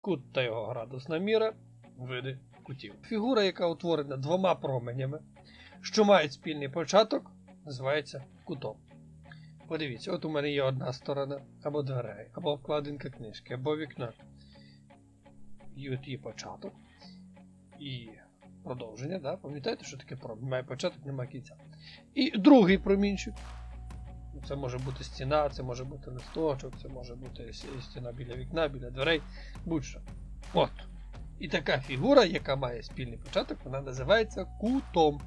Кут та його градусна міра, види кутів. Фігура, яка утворена двома променями, що мають спільний початок, називається кутом. Подивіться, от у мене є одна сторона, або дверей, або обкладинка книжки, або вікна. І от є початок. І продовження, да? пам'ятаєте, що таке промінь? Має початок, немає кінця. І другий промінчик. Це може бути стіна, це може бути листочок, це може бути стіна біля вікна, біля дверей, будь-що. От. І така фігура, яка має спільний початок, вона називається кутом.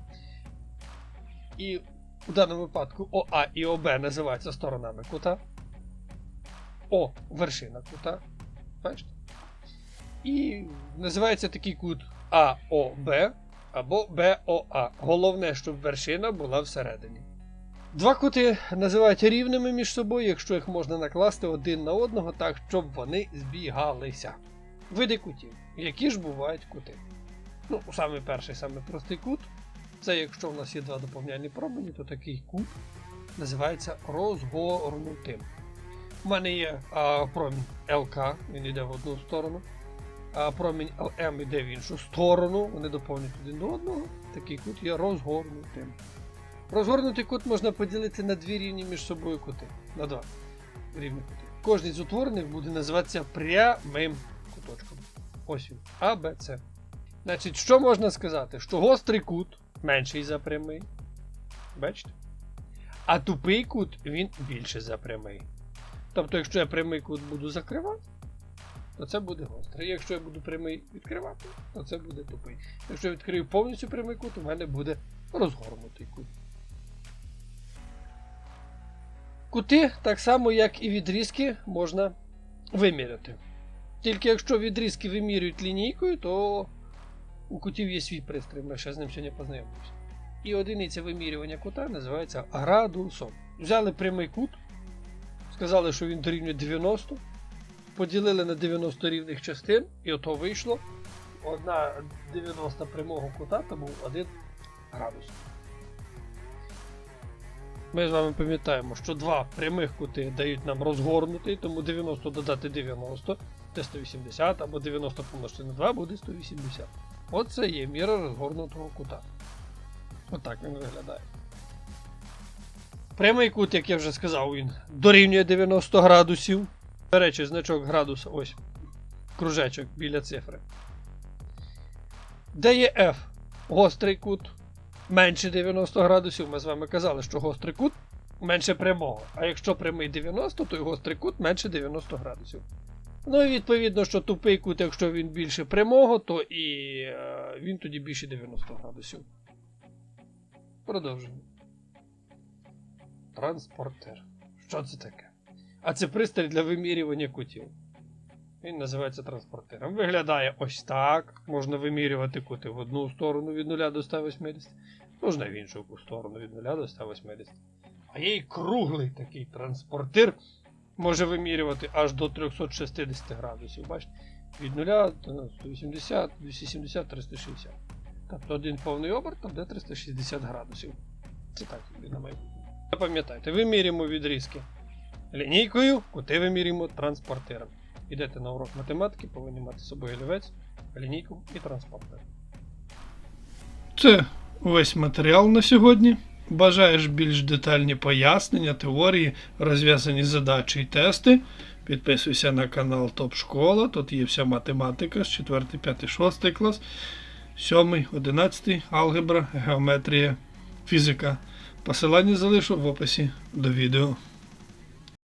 І у даному випадку ОА і ОБ називаються сторонами кута. О вершина кута. Бачите? І називається такий кут АОБ або БОА. Головне, щоб вершина була всередині. Два кути називають рівними між собою, якщо їх можна накласти один на одного так, щоб вони збігалися. Види кутів. Які ж бувають кути? Ну, самий перший, самий простий кут. Це якщо в нас є два доповняльні промені, то такий кут називається розгорнутим. У мене є а, промінь ЛК, він йде в одну сторону, а промінь ЛМ йде в іншу сторону, вони доповнюють один до одного. Такий кут є розгорнутим. Розгорнутий кут можна поділити на дві рівні між собою кути. На два рівні кути. Кожний з утворених буде називатися прямим куточком. Ось він. А, Б, С. Значить, що можна сказати? Що гострий кут менший за прямий. Бачите? А тупий кут він більше за прямий. Тобто, якщо я прямий кут буду закривати, то це буде гострий. Якщо я буду прямий відкривати, то це буде тупий. Якщо я відкрию повністю прямий кут, у мене буде розгорнутий кут. Кути, так само як і відрізки, можна виміряти. Тільки якщо відрізки вимірюють лінійкою, то у кутів є свій пристрій, ми ще з ним сьогодні познайомимося. І одиниця вимірювання кута називається градусом. Взяли прямий кут, сказали, що він дорівнює 90, поділили на 90 рівних частин, і ото вийшло. Одна 90 прямого кута, то був 1 градус. Ми з вами пам'ятаємо, що два прямих кути дають нам розгорнутий, тому 90 додати 90 це 180, або 90 помножити на 2 буде 180. Оце є міра розгорнутого кута. Отак він виглядає. Прямий кут, як я вже сказав, він дорівнює 90 градусів. До речі, значок градуса, ось кружечок біля цифри. Де є F? Гострий кут менше 90 градусів. Ми з вами казали, що гострий кут менше прямого. А якщо прямий 90, то й гострий кут менше 90 градусів. Ну і відповідно, що тупий кут, якщо він більше прямого, то і е, він тоді більше 90 градусів. Продовжуємо. Транспортер. Що це таке? А це пристрій для вимірювання кутів. Він називається транспортером. Виглядає ось так. Можна вимірювати кути в одну сторону від 0 до 180, можна в іншу сторону від 0 до 180. А є і круглий такий транспортир. Може вимірювати аж до 360 градусів. Бачите? Від 0 до 180, 270, 360. Тобто один повний оберт там де 360 градусів. Це так на майбутнє. Запам'ятайте, вимірюємо відрізки лінійкою, кути вимірюємо транспортером. Йдете на урок математики, повинні мати з собою олівець, лінійку і транспортер. Це весь матеріал на сьогодні. Бажаєш більш детальні пояснення, теорії, розв'язані задачі і тести. Підписуйся на канал Топ Школа. Тут є вся математика з 4, 5, 6 клас, 7, 11, алгебра, геометрія, фізика. Посилання залишу в описі до відео.